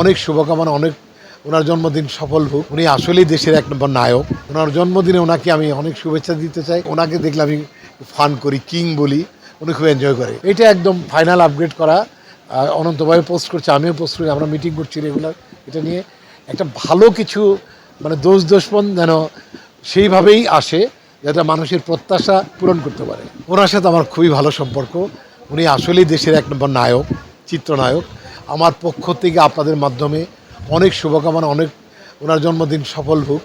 অনেক শুভকামনা, অনেক ওনার জন্মদিন সফল হোক। উনি আসলেই দেশের এক নম্বর নায়ক। ওনার জন্মদিনে ওনাকে আমি অনেক শুভেচ্ছা দিতে চাই। ওনাকে দেখলে আমি ফান করি, কিং বলি। উনি খুব এনজয় করে। এটা একদম ফাইনাল আপগ্রেড করা। অনন্তভাবে পোস্ট করছে, আমিও পোস্ট করি। আমরা মিটিং করছি রেগুলার এটা নিয়ে একটা ভালো কিছু মানে দোষ দোষপন যেন সেইভাবেই আসে, যাতে মানুষের প্রত্যাশা পূরণ করতে পারে। ওনার সাথে আমার খুবই ভালো সম্পর্ক। উনি আসলেই দেশের এক নম্বর নায়ক, চিত্রনায়ক। আমার পক্ষ থেকে আপনাদের মাধ্যমে অনেক শুভকামনা, অনেক ওনার জন্মদিন সফল হোক।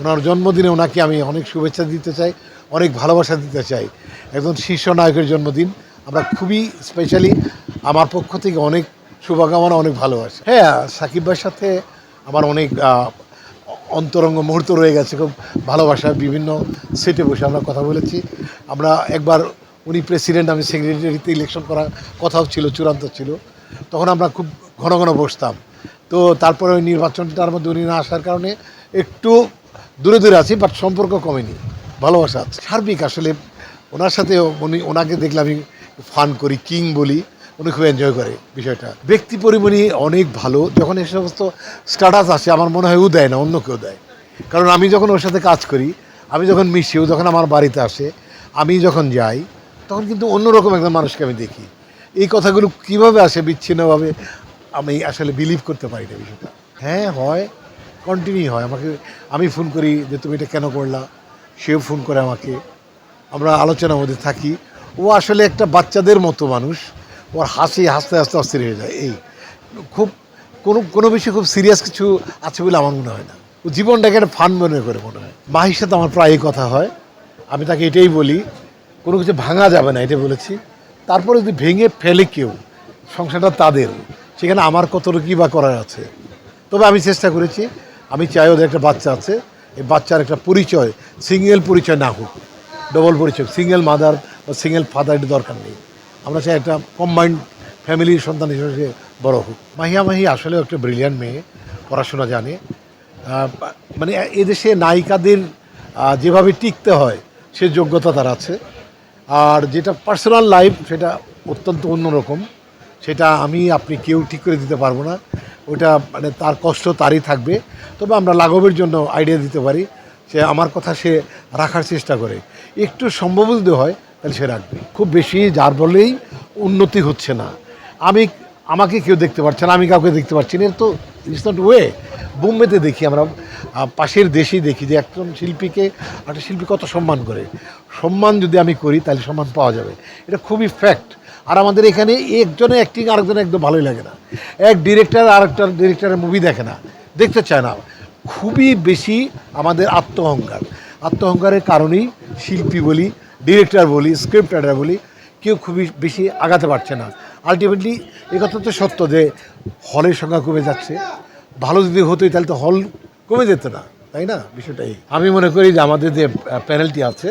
ওনার জন্মদিনে ওনাকে আমি অনেক শুভেচ্ছা দিতে চাই, অনেক ভালোবাসা দিতে চাই। একজন শীর্ষ নায়কের জন্মদিন। আমরা খুবই স্পেশালি আমার পক্ষ থেকে অনেক শুভকামনা, অনেক ভালোবাসা। হ্যাঁ সাকিব ভাইয়ের সাথে আমার অনেক অন্তরঙ্গ মুহূর্ত রয়ে গেছে, খুব ভালোবাসা বিভিন্ন সেটে বসে আমরা কথা বলেছি। আমরা একবার উনি প্রেসিডেন্ট আমি সেক্রেটারিতে ইলেকশন করার কথাও ছিল, চূড়ান্ত ছিল। তখন আমরা খুব ঘন ঘন বসতাম। তো তারপরে ওই নির্বাচনটার মধ্যে উনি না আসার কারণে একটু দূরে দূরে আছি বাট সম্পর্ক কমেনি, ভালোবাসা আছে। সার্বিক আসলে ওনার সাথে উনি, ওনাকে দেখলে আমি ফান করি, কিং বলি, উনি খুব এনজয় করে বিষয়টা। ব্যক্তি পরিমণি অনেক ভালো, যখন এই সমস্ত স্ট্যাটাস আসে, আমার মনে হয় ও দেয় না, অন্য কেউ দেয়। কারণ আমি যখন ওর সাথে কাজ করি, আমি যখন মিশি, ও যখন আমার বাড়িতে আসে, আমি যখন যাই, তখন কিন্তু অন্যরকম একজন মানুষকে আমি দেখি। এই কথাগুলো কীভাবে আসে বিচ্ছিন্নভাবে, আমি আসলে বিলিভ করতে পারি না বিষয়টা। হ্যাঁ হয় কন্টিনিউ হয়। আমাকে, আমি ফোন করি যে, তুমি এটা কেন করলা? সেও ফোন করে আমাকে। আমরা আলোচনার মধ্যে থাকি। ও আসলে একটা বাচ্চাদের মতো মানুষ। ওর হাসি হাসতে হাসতে অস্থির হয়ে যায়। এই, খুব, কোনো কোনো বিষয়ে খুব সিরিয়াস কিছু আছে বলে আমার মনে হয় না। ও জীবনটাকে একটা ফান মনে করে মনে হয়। মাহির সাথে আমার প্রায়ই কথা হয়। আমি তাকে এটাই বলি, কোনো কিছু ভাঙা যাবে না। এটা বলেছি। তারপরে যদি ভেঙে ফেলে কেউ, সংসারটা তাদের, সেখানে আমার কতটুকু কী বা করার আছে? তবে আমি চেষ্টা করেছি, আমি চাই ওদের একটা বাচ্চা আছে, এই বাচ্চার একটা পরিচয় সিঙ্গেল পরিচয় না হোক ডবল পরিচয় সিঙ্গেল মাদার বা সিঙ্গেল ফাদার এটা দরকার নেই। আমরা চাই একটা কম্বাইন্ড ফ্যামিলির সন্তান হিসেবে বড় হোক। মাহিয়া মাহি আসলেও একটা ব্রিলিয়ান্ট মেয়ে, পড়াশোনা জানে। মানে এদেশে নায়িকাদের যেভাবে টিকতে হয়, সে যোগ্যতা তার আছে। আর যেটা পার্সোনাল লাইফ সেটা অত্যন্ত অন্যরকম। সেটা আমি, আপনি কেউ ঠিক করে দিতে পারব না। ওটা মানে তার কষ্ট তারই থাকবে। তবে আমরা লাঘবের জন্য আইডিয়া দিতে পারি। সে আমার কথা সে রাখার চেষ্টা করে। একটু সম্ভব যদি হয়, তাহলে সে রাখবে। খুব বেশি যার বলেই উন্নতি হচ্ছে না। আমি, আমাকে কেউ দেখতে পাচ্ছে না, আমি কাউকে দেখতে পাচ্ছি না। এর তো ইটস নট ওয়ে বোম্বেতে দেখি আমরা পাশের দেশেই দেখি যে একজন শিল্পীকে একটা শিল্পী কত সম্মান করে। সম্মান যদি আমি করি, তাহলে সম্মান পাওয়া যাবে। এটা খুবই ফ্যাক্ট আর আমাদের এখানে একজনে অ্যাক্টিং আরেকজনে একদম ভালোই লাগে না। এক ডিরেক্টর আরেকটা ডিরেক্টরের মুভি দেখে না। দেখতে চায় না। খুবই বেশি আমাদের আত্মঅহংকার আত্মঅহংকারের কারণেই শিল্পী বলি ডিরেক্টর বলি স্ক্রিপ্ট রাইটার বলি, কেউ খুবই বেশি আগাতে পারছে না। আলটিমেটলি এই কথা তো সত্য যে হলের সংখ্যা কমে যাচ্ছে। ভালো যদি হতোই তাহলে তো হল কমে যেত না, তাই না? বিষয়টাই আমি মনে করি যে আমাদের যে প্যানেলটি আছে,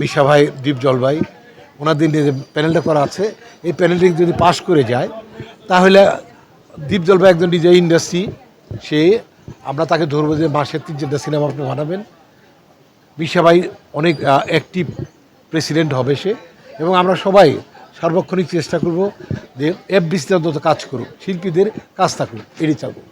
বিশা ভাই দীপ জল ভাই, ওনাদের যে প্যানেলটা করা আছে, এই প্যানেলটি যদি পাশ করে যায়, তাহলে দীপ জল ভাই একজন ডিজে ইন্ডাস্ট্রি, সে, আমরা তাকে ধরবো যে মাসের তিন চারটা সিনেমা আপনি বানাবেন। বিশা ভাই অনেক অ্যাক্টিভ প্রেসিডেন্ট হবে সে, এবং আমরা সবাই সার্বক্ষণিক চেষ্টা করব যে এফ বিসি অন্তত কাজ করুক শিল্পীদের কাজ থাকুক এড়িয়ে থাকুক